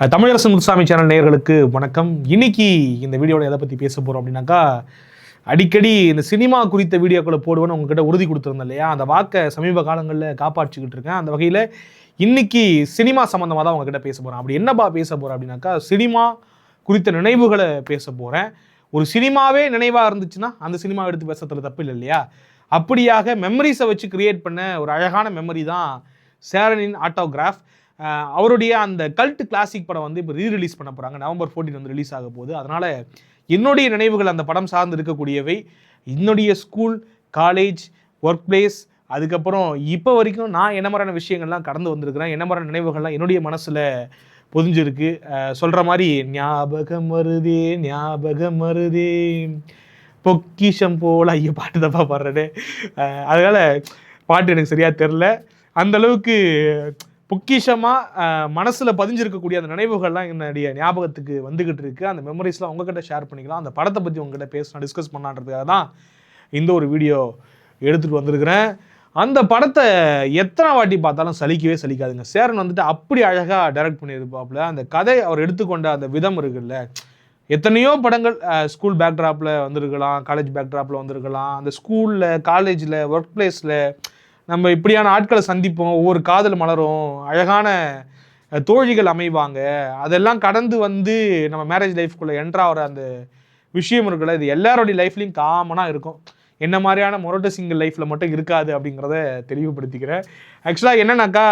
Tamilarasu Tamilarasan Muthusamy channel நேயர்களுக்கு வணக்கம். இன்னைக்கு இந்த வீடியோவில் எதை பற்றி பேச போகிறோம் அப்படின்னாக்கா அடிக்கடி இந்த சினிமா குறித்த வீடியோக்களை போடுவேன்னு உங்ககிட்ட உறுதி கொடுத்துருந்தேன் இல்லையா? அந்த வாக்கை சமீப காலங்களில் காப்பாற்றிக்கிட்டு இருக்கேன். அந்த வகையில் இன்னைக்கு சினிமா சம்மந்தமாக தான் உங்ககிட்ட பேச போகிறேன் அப்படி என்னப்பா பேச போகிறேன் அப்படின்னாக்கா சினிமா குறித்த நினைவுகளை பேச போகிறேன் ஒரு சினிமாவே நினைவாக இருந்துச்சுன்னா அந்த சினிமா எடுத்து பேசுறதுல தப்பு இல்லை இல்லையா? அப்படியாக மெமரிஸை வச்சு கிரியேட் பண்ண ஒரு அழகான மெமரி தான் சேரனின் ஆட்டோகிராஃப் அவருடைய அந்த கல்ட் கிளாசிக் படம் வந்து இப்போ ரீ ரிலீஸ் பண்ண போகிறாங்க நவம்பர் 14 வந்து ரிலீஸ் ஆக போகுது. அதனால் என்னுடைய நினைவுகள் அந்த படம் சார்ந்து இருக்கக்கூடியவை. என்னுடைய ஸ்கூல் காலேஜ் ஒர்க் பிளேஸ் அதுக்கப்புறம் இப்போ வரைக்கும் நான் என்ன மாதிரியான விஷயங்கள்லாம் கடந்து வந்திருக்கிறேன் என்ன மாதிரியான நினைவுகள்லாம் என்னுடைய மனசில் பொதிஞ்சிருக்கு. சொல்கிற மாதிரி ஞாபகம் வருதே ஞாபகம் வருதே. பொக்கிஷம் போல ஐயோ பாட்டு தப்பா பாடுறேன். அதனால் பாட்டு எனக்கு சரியாக தெரில அந்த பொக்கிஷமாக மனசில் பதிஞ்சிருக்கக்கூடிய அந்த நினைவுகள்லாம் என்னுடைய ஞாபகத்துக்கு வந்துக்கிட்டு இருக்கு. அந்த மெமரிஸ்லாம் உங்ககிட்ட ஷேர் பண்ணிக்கலாம். அந்த படத்தை பற்றி உங்ககிட்ட பேசணும் டிஸ்கஸ் பண்ணான்றதுக்காக தான் இந்த ஒரு வீடியோ எடுத்துகிட்டு வந்திருக்கிறேன். அந்த படத்தை எத்தனை வாட்டி பார்த்தாலும் சலிக்கவே சலிக்காதுங்க. சேரன் வந்துட்டு அப்படி அழகாக டைரக்ட் பண்ணியிருப்பாப்புல. அந்த கதை அவர் எடுத்துக்கொண்ட அந்த விதம் இருக்குல்ல. எத்தனையோ படங்கள் ஸ்கூல் பேக்ட்ராப்பில் வந்திருக்கலாம் காலேஜ் பேக்ட்ராப்பில் வந்திருக்கலாம். அந்த ஸ்கூலில் காலேஜில் ஒர்க் பிளேஸில் நம்ம இப்படியான ஆட்களை சந்திப்போம் ஒவ்வொரு காதல் மலரும் அழகான தோழிகள் அமைவாங்க. அதெல்லாம் கடந்து வந்து நம்ம மேரேஜ் லைஃப்குள்ளே என்ட்ராகிற அந்த விஷயம் இருக்குல்ல இது எல்லாரோடைய லைஃப்லையும் காமனாக இருக்கும். என்ன மாதிரியான மொரட்டு சிங்கிள் லைஃப்பில் மட்டும் இருக்காது அப்படிங்கிறத தெளிவுபடுத்திக்கிறேன். ஆக்சுவலாக என்னன்னாக்கா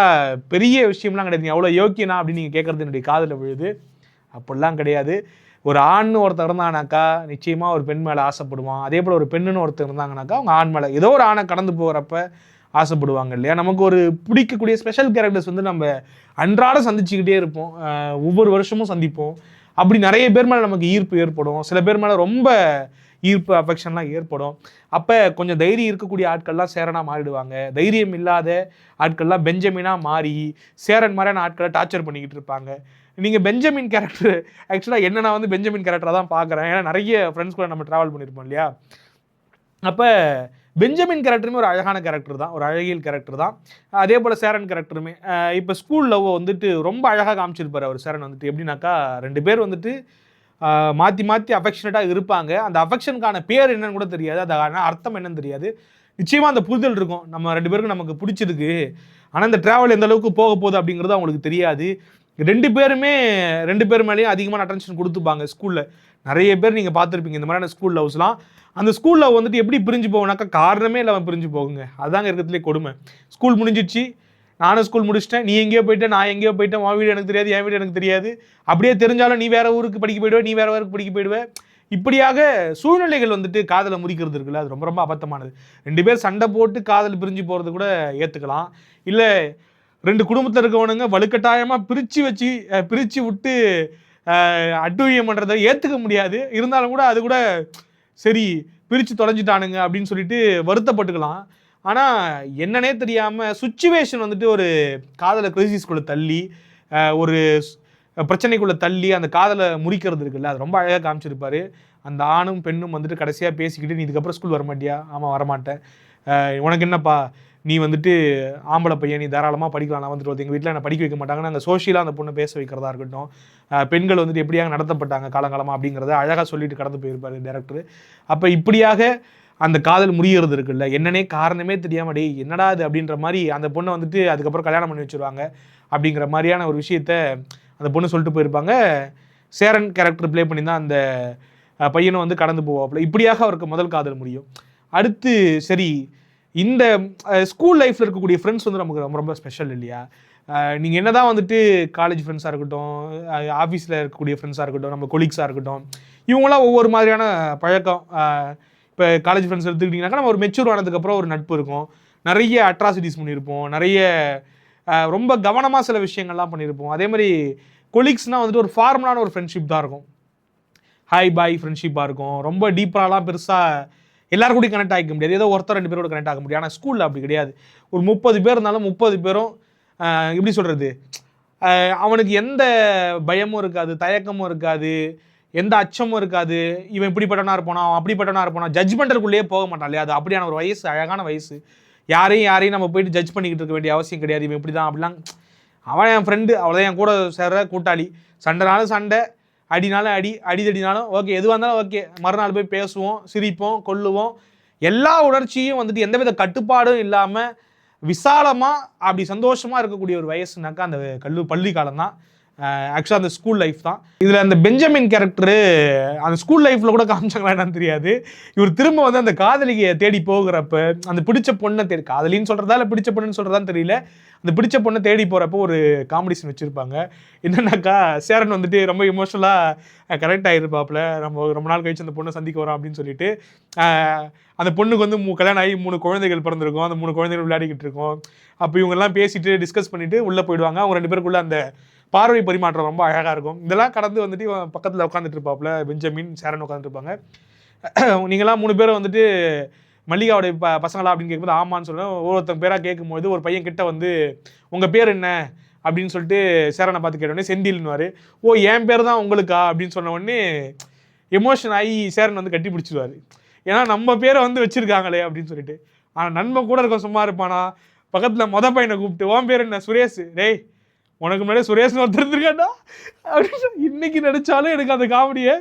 பெரிய விஷயம்லாம் கிடையாது. அவ்வளோ யோக்கியனா அப்படின்னு நீங்கள் கேட்குறது என்னுடைய காதில் விழுது. அப்படிலாம் கிடையாது. ஒரு ஆண்னு ஒருத்தர் இருந்தானாக்கா நிச்சயமாக ஒரு பெண் மேலே ஆசைப்படுவான். அதே போல் ஒரு பெண்ணுன்னு ஒருத்தர் இருந்தாங்கனாக்கா அவங்க ஆண் மேலே ஏதோ ஒரு ஆணை கடந்து போகிறப்ப ஆசைப்படுவாங்க இல்லையா? நமக்கு ஒரு பிடிக்கக்கூடிய ஸ்பெஷல் கேரக்டர்ஸ் வந்து நம்ம அன்றாட சந்திச்சுக்கிட்டே இருப்போம். ஒவ்வொரு வருஷமும் சந்திப்போம். அப்படி நிறைய பேர் மேலே நமக்கு ஈர்ப்பு ஏற்படும். சில பேர் மேலே ரொம்ப ஈர்ப்பு அஃபெக்ஷன்லாம் ஏற்படும். அப்போ கொஞ்சம் தைரியம் இருக்கக்கூடிய ஆட்கள்லாம் சேரனாக மாறிடுவாங்க. தைரியம் இல்லாத ஆட்கள்லாம் பெஞ்சமினாக மாறி சேரன் மாதிரியான ஆட்களை டார்ச்சர் பண்ணிக்கிட்டு இருப்பாங்க. நீங்கள் பெஞ்சமின் கேரக்டர் ஆக்சுவலாக என்ன நான் வந்து பெஞ்சமின் கேரக்டராக தான் பார்க்குறேன். ஏன்னா நிறைய ஃப்ரெண்ட்ஸ் கூட நம்ம ட்ராவல் பண்ணியிருப்போம் இல்லையா? அப்போ பெஞ்சமின் கேரக்டருமே ஒரு அழகான கேரக்டர் தான் ஒரு அழகியல் கேரக்டர் தான். அதே போல் சேரன் கேரக்டருமே இப்போ ஸ்கூல் லவ் வந்துட்டு ரொம்ப அழகாக காமிச்சிருப்பார் அவர் சேரன் வந்துட்டு. எப்படின்னாக்கா ரெண்டு பேர் வந்துட்டு மாற்றி மாற்றி அஃபெக்ஷனேட்டாக இருப்பாங்க. அந்த அஃபெக்ஷனுக்கான பேர் என்னன்னு கூட தெரியாது. அதுக்கான அர்த்தம் என்னன்னு தெரியாது. நிச்சயமாக அந்த புரிதல் இருக்கும். நம்ம ரெண்டு பேருக்கும் நமக்கு பிடிச்சிருக்கு. ஆனால் இந்த ட்ராவல் எந்த அளவுக்கு போக போகுது அப்படிங்கிறது அவங்களுக்கு தெரியாது. ரெண்டு பேருமே ரெண்டு பேர் மேலேயும் அதிகமான அட்டென்ஷன் கொடுத்துப்பாங்க ஸ்கூலில் நிறைய பேர் நீங்கள் பார்த்துருப்பீங்க இந்த மாதிரியான ஸ்கூல் லவ்ஸ்லாம் அந்த ஸ்கூல் லவ் வந்துட்டு எப்படி பிரிஞ்சு போகணாக்கா காரணமே இல்லாமல் பிரிஞ்சு போகுங்க. அதுதாங்க இருக்கிறதுலே கொடுமை. ஸ்கூல் முடிஞ்சிச்சு நானும் ஸ்கூல் முடிச்சிட்டேன். நீ எங்கேயோ போயிட்டேன் நான் எங்கேயோ போயிட்டேன். உன் வீடு எனக்கு தெரியாது என் வீடு எனக்கு தெரியாது. அப்படியே தெரிஞ்சாலும் நீ வேறு ஊருக்கு படிக்க போயிடுவே நீ வேறு ஊருக்கு படிக்க போயிடுவே. இப்படியாக சூழ்நிலைகள் வந்துட்டு காதலை முறிக்கிறது இருக்குல்ல. அது ரொம்ப ரொம்ப அபத்தமானது ரெண்டு பேர் சண்டை போட்டு காதல் பிரிஞ்சு போகிறது கூட ஏற்றுக்கலாம் இல்லை ரெண்டு குடும்பத்தில் இருக்கவனுங்க வலுக்கட்டாயமாக பிரித்து வச்சு பிரித்து விட்டு அட்டுவியம் பண்ணுறதை ஏற்றுக்க முடியாது. இருந்தாலும் கூட அது கூட சரி பிரித்து தொலைஞ்சிட்டானுங்க அப்படின்னு சொல்லிட்டு வருத்தப்பட்டுக்கலாம். ஆனால் என்னன்னே தெரியாமல் சுச்சுவேஷன் வந்துட்டு ஒரு காதலை கிரைசிஸ்குள்ளே தள்ளி ஒரு பிரச்சனைக்குள்ளே தள்ளி அந்த காதலை முறிக்கிறது இருக்குல்ல அது ரொம்ப அழகாக காமிச்சிருப்பார். அந்த ஆணும் பெண்ணும் வந்துட்டு கடைசியாக பேசிக்கிட்டு நீ இதுக்கப்புறம் ஸ்கூல் வர மாட்டியா ஆமாம் வரமாட்டேன் உனக்கு என்னப்பா? நீ வந்துட்டு ஆம்பளை பையன் நீ தாராளமாக படிக்கலாம் நான் வந்துட்டு எங்கள் வீட்டில் என்ன படிக்க வைக்க மாட்டாங்க நாங்கள் சோஷியலாக அந்த பொண்ணை பேச வைக்கிறதா இருக்கட்டும். பெண்கள் வந்துட்டு எப்படியாக நடத்தப்பட்டாங்க காலங்காலமாக அப்படிங்கிறத அழகாக சொல்லிட்டு கடந்து போயிருப்பாரு டேரக்டர் அப்போ இப்படியாக அந்த காதல் முறியறது இருக்குல்ல என்னன்னே காரணமே தெரியாம டேய் என்னடா இது? அப்படின்ற மாதிரி அந்த பொண்ணை வந்துட்டு அதுக்கப்புறம் கல்யாணம் பண்ணி வச்சுருவாங்க. அப்படிங்கிற மாதிரியான ஒரு விஷயத்த அந்த பொண்ணு சொல்லிட்டு போயிருப்பாங்க. சேரன் கேரக்டர் ப்ளே பண்ணி தான் அந்த பையனும் பையனை வந்து கடந்து போவாப்புல. இப்படியாக அவருக்கு முதல் காதல் முடியும் அடுத்து சரி இந்த ஸ்கூல் லைஃப்பில் இருக்கக்கூடிய ஃப்ரெண்ட்ஸ் வந்து நமக்கு ரொம்ப ரொம்ப ஸ்பெஷல் இல்லையா? நீங்கள் என்ன தான் வந்துட்டு காலேஜ் ஃப்ரெண்ட்ஸாக இருக்கட்டும் ஆஃபீஸில் இருக்கக்கூடிய ஃப்ரெண்ட்ஸாக இருக்கட்டும் நம்ம கொலீக்ஸாக இருக்கட்டும் இவங்களாம் ஒவ்வொரு மாதிரியான பழக்கம். இப்போ காலேஜ் ஃப்ரெண்ட்ஸ் எடுத்துக்கிட்டிங்கனாக்கா நம்ம ஒரு மெச்சூர் ஆனதுக்கப்புறம் ஒரு நட்பு இருக்கும். நிறைய அட்ராசிட்டிஸ் பண்ணியிருப்போம். நிறைய ரொம்ப கவனமாக சில விஷயங்கள்லாம் பண்ணியிருப்போம். அதே மாதிரி கொலீக்ஸ்னால் வந்துட்டு ஒரு ஃபார்மலான ஒரு ஃப்ரெண்ட்ஷிப் தான் இருக்கும். ஹாய் பாய் ஃப்ரெண்ட்ஷிப்பாக இருக்கும். ரொம்ப டீப்பாகலாம் பெருசாக எல்லாரும் கூட கனெக்ட் ஆகிக்க முடியாது. ஏதோ ஒருத்தர் ரெண்டு பேரோட கனெக்ட் ஆக முடியும் ஆனால் ஸ்கூலில் அப்படி கிடையாது. ஒரு முப்பது பேர் இருந்தாலும் முப்பது பேரும் எப்படி சொல்கிறது அவனுக்கு எந்த பயமும் இருக்காது தயக்கமும் இருக்காது எந்த அச்சமும் இருக்காது. இவன் இப்படிப்பட்டவனா இருப்பானா அவன் அப்படிப்பட்டவனா இருப்பானா? ஜட்ஜ்மெண்ட்டுக்குள்ளேயே போக மாட்டான் இல்லையா? அது அப்படியான ஒரு வயசு அழகான வயசு. யாரையும் யாரையும் நம்ம போயிட்டு ஜட்ஜ் பண்ணிக்கிட்டு இருக்க வேண்டிய அவசியம் கிடையாது. இவன் இப்படி தான் அப்படிலாம். அவன் என் ஃப்ரெண்டு அவ்வளோதான் என் கூட சேர்ற கூட்டாளி. சண்டைனாலும் சண்டை. அடினாலும் அடி அடிதடினாலும் ஓகே எதுவாக இருந்தாலும் ஓகே மறுநாள் போய் பேசுவோம் சிரிப்போம் கொல்லுவோம். எல்லா உணர்ச்சியும் வந்துட்டு எந்தவித கட்டுப்பாடும் இல்லாமல் விசாலமாக அப்படி சந்தோஷமாக இருக்கக்கூடிய ஒரு வயசுனாக்கா அந்த கல்லு பள்ளி காலம் தான் ஆக்சுவலாக அந்த ஸ்கூல் லைஃப் தான். இதில் அந்த பெஞ்சமின் கேரக்டரு அந்த ஸ்கூல் லைஃப்பில் கூட காமிச்சாங்களா என்னன்னு தெரியாது. இவர் திரும்ப வந்து அந்த காதலியை தேடி போகிறப்ப அந்த பிடிச்ச பொண்ணை தேடி காதலின்னு சொல்கிறதா இல்லை பிடிச்ச பொண்ணுன்னு சொல்கிறதான்னு தெரியல. அந்த பிடிச்ச பொண்ணை தேடி போகிறப்ப ஒரு காம்படிஷன் வச்சுருப்பாங்க. என்னன்னாக்கா சேரன் வந்துட்டு ரொம்ப இமோஷனலாக கரெக்ட் ஆகிருப்பாப்புல நம்ம ரொம்ப நாள் கழிச்சு அந்த பொண்ணை சந்திக்க வரோம் அப்படின்னு சொல்லிட்டு அந்த பொண்ணுக்கு வந்து மூ கல்யாணம் ஆகி மூணு குழந்தைகள் பிறந்திருக்கும். அந்த மூணு குழந்தைகள் விளையாடிக்கிட்டு இருக்கோம். அப்போ இவங்கெல்லாம் பேசிட்டு டிஸ்கஸ் பண்ணிட்டு உள்ளே போயிடுவாங்க. அவங்க ரெண்டு பேருக்குள்ளே அந்த பார்வை பரிமாற்றம் ரொம்ப அழகாக இருக்கும். இதெல்லாம் கடந்து வந்துட்டு பக்கத்தில் உட்காந்துட்டு இருப்பாப்புல பெஞ்சமின் சேரன் உட்காந்துருப்பாங்க நீங்களாம் மூணு பேரும் வந்துட்டு மல்லிகாவுடைய ப பசங்களா அப்படின்னு கேட்கும்போது ஆமான்னு சொல்லுவேன். ஒவ்வொருத்தங்க பேராக கேட்கும்போது ஒரு பையன் கிட்ட வந்து உங்கள் பேர் என்ன? அப்படின்னு சொல்லிட்டு சேரனை பார்த்து கேட்ட உடனே செந்தில்னுவார் ஓ என் பேர் தான் உங்களுக்கா? அப்படின்னு சொன்ன உடனே எமோஷன் ஆகி சேரன் வந்து கட்டி பிடிச்சிருவாரு. ஏன்னா நம்ம பேரை வந்து வச்சுருக்காங்களே அப்படின்னு சொல்லிட்டு. ஆனால் நண்பன் கூட இருக்க சும்மா இருப்பானா? பக்கத்தில் மொத பையனை கூப்பிட்டு ஓன் பேர் என்ன? சுரேஷ். டேய் உனக்கு முன்னாடி சுரேஷ்னு ஒருத்தர் இருந்திருக்காண்டா அப்படின்னு சொல்லி இன்னைக்கு நினைச்சாலும் எனக்கு அந்த காமெடியை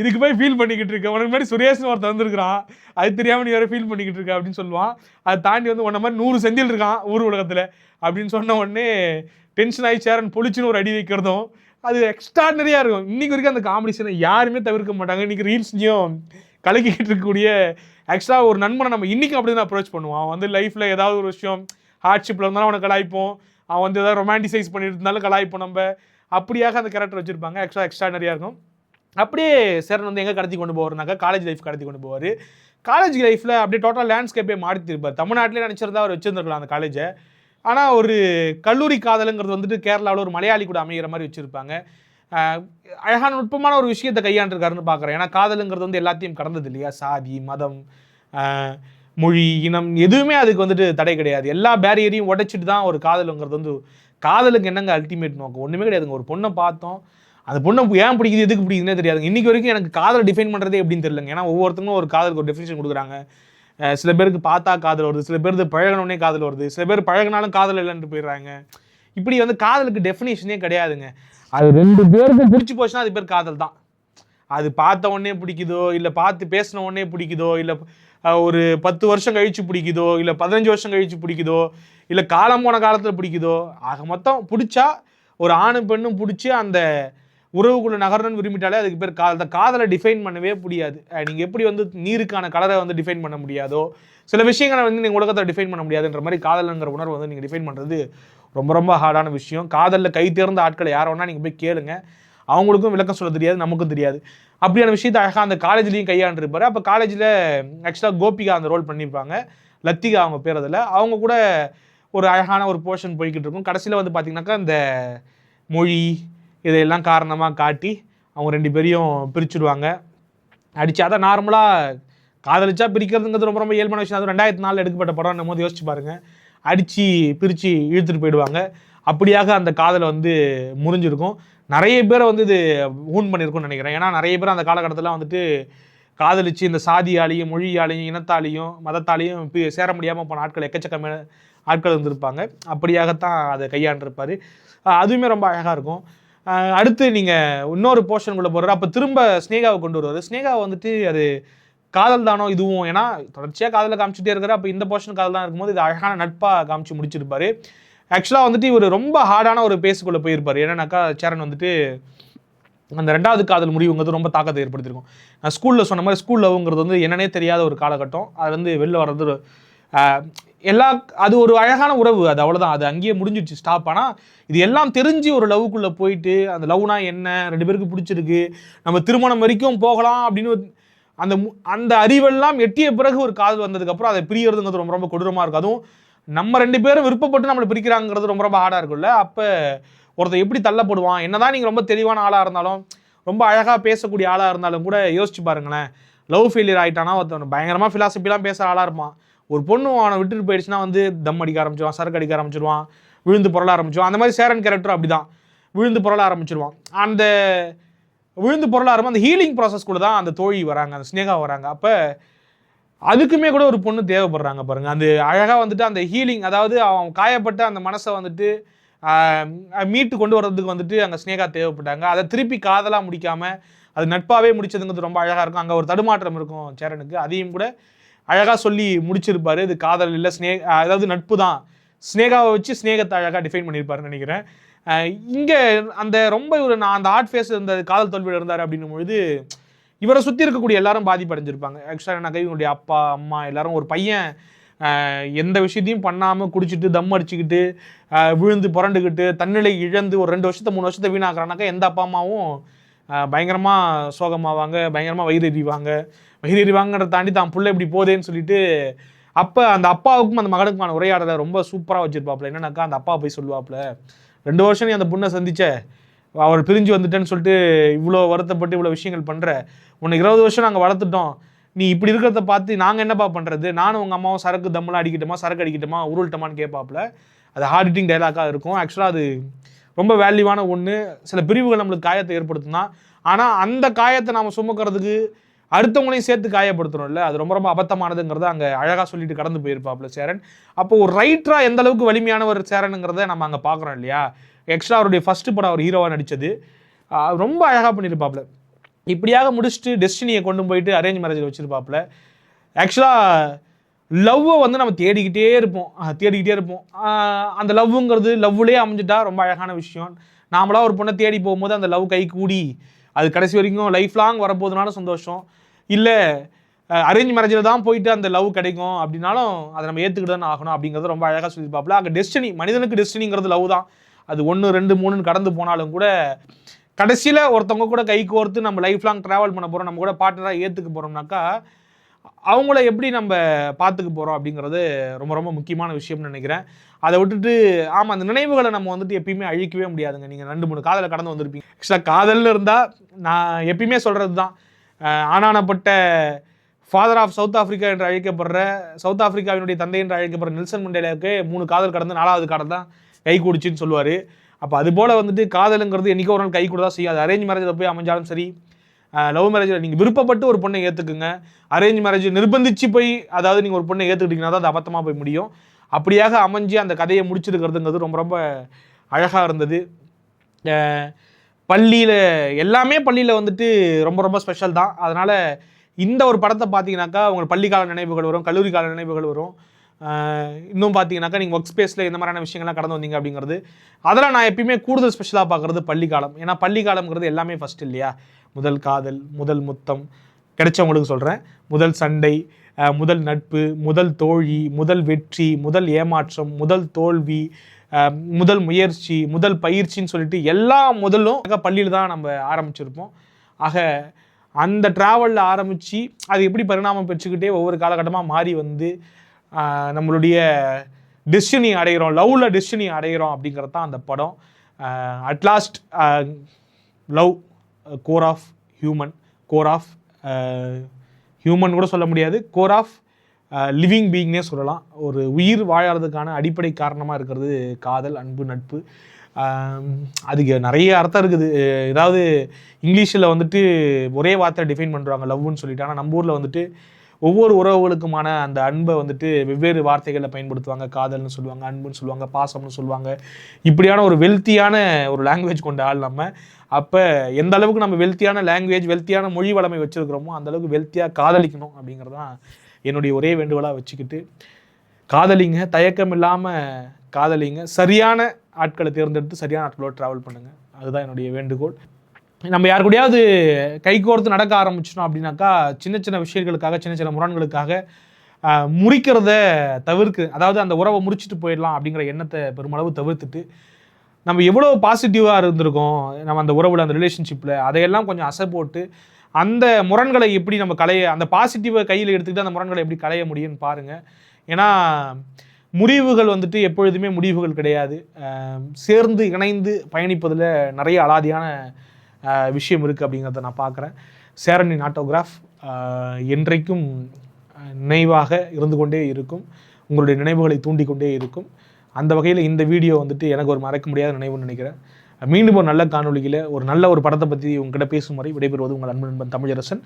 இதுக்கு போய் ஃபீல் பண்ணிக்கிட்டு இருக்கேன் உனக்கு முன்னாடி சுரேஷ்னு ஒருத்தர் வந்திருக்கிறான். அது தெரியாமல் நீ வேற ஃபீல் பண்ணிக்கிட்டு இருக்க அப்படின்னு சொல்லுவான். அதை தாண்டி வந்து உன்ன மாதிரி நூறு செந்தில் இருக்கான் ஊர் உலகத்தில் அப்படின்னு சொன்ன உடனே டென்ஷன் ஆகி சேரன் பொழிச்சுன்னு ஒரு அடி வைக்கிறதும் அது எக்ஸ்ட்ராடனரியாக இருக்கும். இன்றைக்கி வரைக்கும் அந்த காமெடிஷனை யாருமே தவிர்க்க மாட்டாங்க. இன்றைக்கி ரீல்ஸ்லையும் கலக்கிக்கிட்டு இருக்கக்கூடிய எக்ஸ்ட்ரா ஒரு நண்பனை நம்ம இன்றைக்கும் அப்படி தான் அப்ரோச் பண்ணுவோம் வந்து லைஃப்பில் ஏதாவது ஒரு விஷயம் ஹார்ட்ஷிப்பில் இருந்தாலும் அவனை கலாய்ப்போம். அவன் வந்து ஏதாவது ரொமான்டிசைஸ் பண்ணிட்டு இருந்தாலும் கலாய்ப்போம் நம்ம அப்படியாக அந்த கேரக்டர் வச்சுருப்பாங்க. எக்ஸ்ட்ரா எக்ஸ்ட்ராடனரியாக இருக்கும். அப்படியே சரண் வந்து எங்கே கடத்தி கொண்டு போவார்னாக்கா காலேஜ் லைஃப் கடத்தி கொண்டு போவார். காலேஜ் லைஃப்பில் அப்படியே டோட்டல் லேண்ட்ஸ்கேப்பே மாற்றிருப்பார் தமிழ்நாட்டிலே நினச்சிருந்தா அவர் வச்சுருந்துருக்கலாம் அந்த காலேஜை ஆனால் ஒரு கல்லூரி காதலுங்கிறது வந்துட்டு கேரளாவில் ஒரு மலையாளி கூட அமைகிற மாதிரி வச்சுருப்பாங்க. அழகான நுட்பமான ஒரு விஷயத்தை கையாண்டிருக்காருன்னு பார்க்குறேன். ஏன்னா காதலுங்கிறது வந்து எல்லாத்தையும் கடந்தது இல்லையா? சாதி மதம் மொழி இனம் எதுவுமே அதுக்கு வந்துட்டு தடை கிடையாது. எல்லா பேரியரையும் உடைச்சிட்டு தான் ஒரு காதலுங்கிறது வந்து காதலுக்கு என்னங்க அல்டிமேட் நோக்கம்? ஒன்றுமே கிடையாதுங்க. ஒரு பொண்ணை பார்த்தோம். அந்த பொண்ணை ஏன் பிடிக்குது எதுக்கு பிடிக்குதுன்னே தெரியாது இன்னைக்கு வரைக்கும் எனக்கு காதலை டிஃபைன் பண்ணுறதே எப்படின்னு தெரியலங்க. ஏன்னா ஒவ்வொருத்தங்களும் ஒரு காதலுக்கு ஒரு டெஃபினேஷன் கொடுக்குறாங்க. சில பேருக்கு பார்த்தா காதல் வருது சில பேருக்கு பழகினோடனே காதல் வருது சில பேர் பழகினாலும் காதல் இல்லைன்ட்டு போயிடுறாங்க. இப்படி வந்து காதலுக்கு டெஃபினேஷனே கிடையாதுங்க. அது ரெண்டு பேருக்கும் பிடிச்சி போச்சுன்னா அது பேர் காதல் தான். அது பார்த்த உடனே பிடிக்குதோ இல்லை பார்த்து பேசின உடனே பிடிக்குதோ இல்லை ஒரு பத்து வருஷம் கழிச்சு பிடிக்குதோ இல்லை பதினஞ்சு வருஷம் கழிச்சு பிடிக்குதோ இல்லை காலம் போன காலத்தில் பிடிக்குதோ ஆக மொத்தம் பிடிச்சா ஒரு ஆணும் பெண்ணும் பிடிச்சி அந்த உறவுக்குள்ள நகரணும்னு விரும்பிட்டாலே அதுக்கு பேர் காத காதலை டிஃபைன் பண்ணவே முடியாது நீங்கள் எப்படி வந்து நீருக்கான கலரை வந்து டிஃபைன் பண்ண முடியாதோ சில விஷயங்களை வந்து நீங்கள் உலகத்தை டிஃபைன் பண்ண முடியாதுன்ற மாதிரி காதலுங்கிற உணர்வு வந்து நீங்கள் டிஃபைன் பண்ணுறது ரொம்ப ரொம்ப ஹார்டான விஷயம். காதலில் கை தேர்ந்த ஆட்களை யார் வேணா நீங்கள் போய் கேளுங்க. அவங்களுக்கும் விளக்கம் சொல்ல தெரியாது நமக்கும் தெரியாது. அப்படியான விஷயத்தை அழகாக அந்த காலேஜ்லேயும் கையாண்டிருப்பாரு. அப்போ காலேஜில் ஆக்சுவலாக கோபிகா அந்த ரோல் பண்ணியிருப்பாங்க. லத்திகா அவங்க பேர் அதில். அவங்க கூட ஒரு அழகான ஒரு போர்ஷன் போய்கிட்டு இருக்கும். கடைசியில் வந்து பார்த்தீங்கன்னாக்கா இந்த மொழி இதையெல்லாம் காரணமாக காட்டி அவங்க ரெண்டு பேரையும் பிரிச்சுடுவாங்க. அடித்து அதான் நார்மலாக காதலிச்சா பிரிக்கிறதுங்கிறது ரொம்ப ரொம்ப இயல்பான விஷயம். அது ரெண்டாயிரத்தி நாலில் எடுக்கப்பட்ட படம் நம்ம யோசிச்சு பாருங்கள் அடித்து பிரித்து இழுத்துட்டு போயிடுவாங்க. அப்படியாக அந்த காதலை வந்து முறிஞ்சிருக்கும். நிறைய பேரை வந்து இது ஊன் பண்ணியிருக்கும்னு நினைக்கிறேன். ஏன்னா நிறைய பேர் அந்த காலகட்டத்தில் வந்துட்டு காதலிச்சு இந்த சாதியாலையும் மொழியாலையும் இனத்தாலையும் மதத்தாலையும் சேர முடியாமல் போன ஆட்கள் எக்கச்சக்கமான ஆட்கள் இருந்திருப்பாங்க. அப்படியாகத்தான் அதை கையாண்டிருப்பார். அதுவுமே ரொம்ப அழகாக இருக்கும். அடுத்து நீங்கள் இன்னொரு போர்ஷனுக்குள்ளே போகிறாரு அப்போ திரும்ப ஸ்னேகாவை கொண்டு வருவார். ஸ்னேகாவை வந்துட்டு அது காதல் தானோ இதுவும். ஏன்னா தொடர்ச்சியாக காதலை காமிச்சிட்டே இருக்கிற அப்போ இந்த போர்ஷன் காதல் தான் இருக்கும்போது இது அழகான நட்பாக காமிச்சு முடிச்சிருப்பாரு. ஆக்சுவலாக வந்துட்டு இவர் ரொம்ப ஹார்டான ஒரு பேஸுக்குள்ளே போயிருப்பார். என்னன்னாக்கா சேரன் வந்துட்டு அந்த ரெண்டாவது காதல் முடிவுங்கிறது ரொம்ப தாக்கத்தை ஏற்படுத்தியிருக்கும். நான் ஸ்கூலில் சொன்ன மாதிரி ஸ்கூல் லவ்ங்கிறது வந்து என்னன்னே தெரியாத ஒரு காலகட்டம். அது வந்து வெளில வர்றது ஒரு, எல்லா அது ஒரு அழகான உறவு. அது அவ்வளோதான் அது அங்கேயே முடிஞ்சிடுச்சு ஸ்டாப் ஆனால் இது எல்லாம் தெரிஞ்சு ஒரு லவ்க்குள்ளே போயிட்டு அந்த லவ்னா என்ன ரெண்டு பேருக்கு பிடிச்சிருக்கு நம்ம திருமணம் வரைக்கும் போகலாம் அப்படின்னு ஒரு- அந்த மு- அந்த அறிவெல்லாம் எட்டிய பிறகு ஒரு காதல் வந்ததுக்கப்புறம் அதை பிரியறதுங்கிறது ரொம்ப ரொம்ப கொடூரமாக இருக்கும். அதுவும் நம்ம ரெண்டு பேரும் விருப்பப்பட்டு நம்மளை பிரிக்கிறாங்கிறது ரொம்ப ரொம்ப ஹார்டாக இருக்கும்ல. அப்போ ஒருத்தன் எப்படி தள்ளப்படுவான்? என்னதான் நீங்கள் ரொம்ப தெளிவான ஆளாக இருந்தாலும் ரொம்ப அழகாக பேசக்கூடிய ஆளாக இருந்தாலும் கூட யோசிச்சு பாருங்களேன். லவ் ஃபெயிலியர் ஆகிட்டானா ஒருத்தன் பயங்கரமாக ஃபிலாசபிலாம் பேசுகிற ஆளாக இருப்பான். ஒரு பொண்ணு அவனை விட்டுட்டு போயிடுச்சுன்னா வந்து தம் அடிக்க ஆரம்பிச்சிருவான் சரக்கு அடிக்க ஆரம்பிச்சிருவான் விழுந்து புரள ஆரம்பிச்சிருவான். அந்த மாதிரி சேரன் கேரக்டர் அப்படிதான். விழுந்து புரள ஆரம்பிச்சிருவான். அந்த விழுந்து பொருளாக இருக்கும் அந்த ஹீலிங் ப்ராசஸ் கூட தான் அந்த தோழி வராங்க அந்த ஸ்னேகா வராங்க. அப்போ அதுக்குமே கூட ஒரு பொண்ணு தேவைப்படுறாங்க பாருங்க. அந்த அழகாக வந்துட்டு அந்த ஹீலிங் அதாவது அவன் காயப்பட்ட அந்த மனசை வந்துட்டு மீட்டு கொண்டு வர்றதுக்கு வந்துட்டு அங்கே ஸ்னேகா தேவைப்பட்டாங்க. அதை திருப்பி காதலாக முடிக்காமல் அது நட்பாகவே முடிச்சதுங்கிறது ரொம்ப அழகாக இருக்கும். அங்கே ஒரு தடுமாற்றம் இருக்கும் சேரனுக்கு. அதையும் கூட அழகாக சொல்லி முடிச்சிருப்பார். இது காதல் இல்லை ஸ்னே அதாவது நட்பு தான். ஸ்னேகாவை வச்சு ஸ்னேகத்தை அழகாக டிஃபைன் பண்ணியிருப்பாருன்னு நினைக்கிறேன். இங்கே அந்த ரொம்ப ஒரு நான் அந்த ஆர்ட் ஃபேஸ் இருந்த காதல் தோல்வியில் இருந்தார் அப்படின்னும் பொழுது இவரை சுற்றி இருக்கக்கூடிய எல்லாரும் பாதிப்படைஞ்சிருப்பாங்க. ஆக்சுவலாக எனக்கு இவங்களுடைய அப்பா அம்மா எல்லாரும் ஒரு பையன் எந்த விஷயத்தையும் பண்ணாமல் குடிச்சிட்டு தம் அடிச்சுக்கிட்டு விழுந்து புரண்டுக்கிட்டு தன்னிலை இழந்து ஒரு ரெண்டு வருஷத்தை மூணு வருஷத்தை வீணாக்குறானாக்கா எந்த அப்பா அம்மாவும் பயங்கரமாக சோகமாவாங்க பயங்கரமாக வயிறு எறிவாங்க வயிறு எறிவாங்கிறத தாண்டி தான் பிள்ளை இப்படி போதேன்னு சொல்லிட்டு அப்போ அந்த அப்பாவுக்கும் அந்த மகனுக்குமான உரையாடலை ரொம்ப சூப்பராக வச்சுருப்பாப்புல. என்னன்னாக்கா அந்த அப்பா போய் சொல்லுவாப்புல ரெண்டு வருஷம் நீ அந்த பொண்ணை சந்திச்ச அவர் பிரிஞ்சு வந்துட்டேன்னு சொல்லிட்டு இவ்வளோ வருத்தப்பட்டு இவ்வளோ விஷயங்கள் பண்ணுற உன்னை இருபது வருஷம் நாங்கள் வளர்த்துட்டோம். நீ இப்படி இருக்கிறத பார்த்து நாங்கள் என்னப்பா பண்ணுறது நானும் உங்கள் அம்மாவும் சரக்கு தம்மெல்லாம் அடிக்கட்டுமா? சரக்கு அடிக்கட்டுமா? உருள்ட்டமான்னு கேட்பாப்புல. அது ஹார்ட் ஹிட்டிங் டைலாக்காக இருக்கும். ஆக்சுவலாக அது ரொம்ப வேல்யூவான ஒன்று சில பிரிவுகள் நம்மளுக்கு காயத்தை ஏற்படுத்தும் தான் ஆனால் அந்த காயத்தை நாம் சுமக்கிறதுக்கு அடுத்தவங்களையும் சேர்த்து காயப்படுத்துறோம்ல. அது ரொம்ப ரொம்ப அபத்தமானதுங்கிறத அங்கே அழகாக சொல்லிட்டு கடந்து போயிருப்பாப்புல சேரன். அப்போ ஒரு ரைட்டராக எந்த அளவுக்கு வலிமையானவர் சேரனுங்கிறத நம்ம அங்கே பார்க்குறோம் இல்லையா? எக்ஸ்ட்ரா அவருடைய ஃபஸ்ட்டு படம் அவர் ஹீரோவாக நடித்தது ரொம்ப அழகாக பண்ணியிருப்பாப்புல இப்படியாக முடிச்சுட்டு டெஸ்டினியை கொண்டு போயிட்டு அரேஞ்ச் மேரேஜில் வச்சுருப்பாப்புல. ஆக்சுவலாக லவ்வை வந்து நம்ம தேடிக்கிட்டே இருப்போம். தேடிக்கிட்டே இருப்போம். அந்த லவ்வுங்கிறது லவ்வுலேயே அமைஞ்சிட்டா ரொம்ப அழகான விஷயம். நாமளாக ஒரு பொண்ணை தேடி போகும்போது அந்த லவ் கை கூடி அது கடைசி வரைக்கும் லைஃப் லாங் வரப்போதுனாலும் சந்தோஷம். இல்லை அரேஞ்ச் மேரேஜில் தான் போயிட்டு அந்த லவ் கிடைக்கும். அப்படின்னாலும் அதை நம்ம ஏற்றுக்கிட்டு தான் ஆகணும் அப்படிங்கிறது ரொம்ப அழகாக சொல்லியிருப்பாப்புல. அங்கே டெஸ்டினி மனிதனுக்கு டெஸ்டினிங்கிறது லவ் தான். அது ஒன்று ரெண்டு மூணுன்னு கடந்து போனாலும் கூட கடைசியில் ஒருத்தவங்க கூட கை கோர்த்து நம்ம லைஃப் லாங் ட்ராவல் பண்ண போகிறோம் நம்ம கூட பார்ட்னராக ஏற்றுக்க போகிறோம்னாக்கா அவங்கள எப்படி நம்ம பார்த்துக்க போகிறோம் அப்படிங்கிறது ரொம்ப ரொம்ப முக்கியமான விஷயம்னு நினைக்கிறேன். அதை விட்டுட்டு ஆமாம் அந்த நினைவுகளை நம்ம வந்துட்டு எப்பயுமே அழிக்கவே முடியாதுங்க. நீங்கள் ரெண்டு மூணு காதலை கடந்து வந்திருப்பீங்க. ஆக்சுவலாக காதல்னு இருந்தால் நான் எப்பயுமே சொல்கிறது தான். ஆனானப்பட்ட ஃபாதர் ஆஃப் சவுத் ஆஃப்ரிக்கா என்று அழைக்கப்படுற சவுத் ஆஃப்ரிக்காவினுடைய தந்தை என்று அழைக்கப்படுற நெல்சன் மண்டேலாவுக்கு மூணு காதல் கடந்து நாலாவது காதல் தான். கை கூடிச்சுன்னு சொல்லுவார். அப்போ அது போல் வந்துட்டு காதலுங்கிறது என்றைக்கோ ஒரு நாள் கை கூட தான் செய்யும் அது அரேஞ்ச் மேரேஜில் போய் அமைஞ்சாலும் சரி லவ் மேரேஜில் நீங்கள் விருப்பப்பட்டு ஒரு பொண்ணை ஏற்றுக்குங்க அரேஞ்ச் மேரேஜ் நிர்பந்திச்சு போய் அதாவது நீங்கள் ஒரு பொண்ணை ஏற்றுக்கிட்டீங்கன்னா தான் அது அபத்தமாக போய் முடியும். அப்படியாக அமைஞ்சு அந்த கதையை முடிச்சிருக்கிறதுங்கிறது ரொம்ப ரொம்ப அழகாக இருந்தது. பள்ளியில் எல்லாமே பள்ளியில் வந்துட்டு ரொம்ப ரொம்ப ஸ்பெஷல் தான். அதனால் இந்த ஒரு படத்தை பார்த்தீங்கன்னாக்கா உங்களுக்கு பள்ளிக்கால நினைவுகள் வரும் கல்லூரி கால நினைவுகள் வரும். இன்னும் பார்த்தீங்கன்னாக்கா நீங்கள் ஒர்க் ஸ்பேஸில் இந்த மாதிரியான விஷயங்கள்லாம் கடந்து வந்தீங்க அப்படிங்கிறது அதெல்லாம் நான் எப்பயுமே கூடுதல் ஸ்பெஷலாக பார்க்குறது பள்ளிக்காலம் ஏன்னா பள்ளிக்காலம்ங்கிறது எல்லாமே ஃபஸ்ட் இல்லையா? முதல் காதல் முதல் முத்தம் கிடைச்சவங்களுக்கு சொல்கிறேன் முதல் சண்டை முதல் நட்பு முதல் தோழி முதல் வெற்றி முதல் ஏமாற்றம் முதல் தோல்வி முதல் முயற்சி முதல் பயிற்சின்னு சொல்லிட்டு எல்லா முதலும் பள்ளியில் தான் நம்ம ஆரம்பிச்சிருப்போம். ஆக அந்த ட்ராவலில் ஆரம்பித்து அது எப்படி பரிணாமம் பெற்றுக்கிட்டே ஒவ்வொரு காலகட்டமாக மாறி வந்து நம்மளுடைய டெஸ்டினி அடைகிறோம் லவ்வில் டெஸ்டினி அடைகிறோம் அப்படிங்கிறது தான் அந்த படம். At last love core of human core of human கூட சொல்ல முடியாது. கோர் ஆஃப் லிவிங் பீயிங்னே சொல்லலாம். ஒரு உயிர் வாழறதுக்கான அடிப்படை காரணமாக இருக்கிறது காதல் அன்பு நட்பு. அதுக்கு நிறைய அர்த்தம் இருக்குது. ஏதாவது இங்கிலீஷில் வந்துட்டு ஒரே வார்த்தை டிஃபைன் பண்ணுறாங்க லவ்னு சொல்லிட்டு. ஆனால் நம்ம ஊரில் வந்துட்டு ஒவ்வொரு உறவுகளுக்குமான அந்த அன்பை வந்துட்டு வெவ்வேறு வார்த்தைகளில் பயன்படுத்துவாங்க. காதல்னு சொல்லுவாங்க அன்புன்னு சொல்லுவாங்க பாசம்னு சொல்லுவாங்க. இப்படியான ஒரு வெல்த்தியான ஒரு லாங்குவேஜ் கொண்ட ஆள் நம்ம. அப்போ எந்த அளவுக்கு நம்ம வெல்த்தியான லாங்குவேஜ் வெல்த்தியான மொழி வளமை வச்சுருக்கிறோமோ அந்த அளவுக்கு வெல்த்தியாக காதலிக்கணும் அப்படிங்கிறது தான் என்னுடைய ஒரே வேண்டுகோளாக வச்சுக்கிட்டு காதலிங்க தயக்கம் இல்லாமல் காதலிங்க சரியான ஆட்களை தேர்ந்தெடுத்து சரியான ஆட்களோடு ட்ராவல் பண்ணுங்கள் அதுதான் என்னுடைய வேண்டுகோள். நம்ம யார் கூடயாவது கை கோர்த்து நடக்க ஆரம்பிச்சிட்டோம் அப்படின்னாக்கா சின்ன சின்ன விஷயங்களுக்காக சின்ன சின்ன முரண்களுக்காக முறிக்கிறத தவிர்க்கு அதாவது அந்த உறவை முறிச்சிட்டு போயிடலாம் அப்படிங்கிற எண்ணத்தை பெருமளவு தவிர்த்துட்டு நம்ம எவ்வளோ பாசிட்டிவாக இருந்திருக்கோம் நம்ம அந்த உறவில் அந்த ரிலேஷன்ஷிப்பில் அதையெல்லாம் கொஞ்சம் அசை போட்டு அந்த முரண்களை எப்படி நம்ம களைய அந்த பாசிட்டிவை கையில் எடுத்துக்கிட்டு அந்த முரண்களை எப்படி களைய முடியும்னு பாருங்கள் ஏன்னா முடிவுகள் வந்துட்டு எப்பொழுதுமே முடிவுகள் கிடையாது. சேர்ந்து இணைந்து பயணிப்பதில் நிறைய அலாதியான விஷயம் இருக்குது அப்படிங்கிறத நான் பார்க்குறேன். சேரனின் ஆட்டோகிராஃப் என்றைக்கும் நினைவாக இருந்து கொண்டே இருக்கும். உங்களுடைய நினைவுகளை தூண்டிக்கொண்டே இருக்கும். அந்த வகையில் இந்த வீடியோ வந்துட்டு எனக்கு ஒரு மறக்க முடியாத நினைவுன்னு நினைக்கிறேன். மீண்டும் ஒரு நல்ல காணொளியில் ஒரு நல்ல ஒரு படத்தை பற்றி உங்ககிட்ட பேசும் வரை விடைபெறுவது உங்கள் அன்பு நண்பன் தமிழரசன்.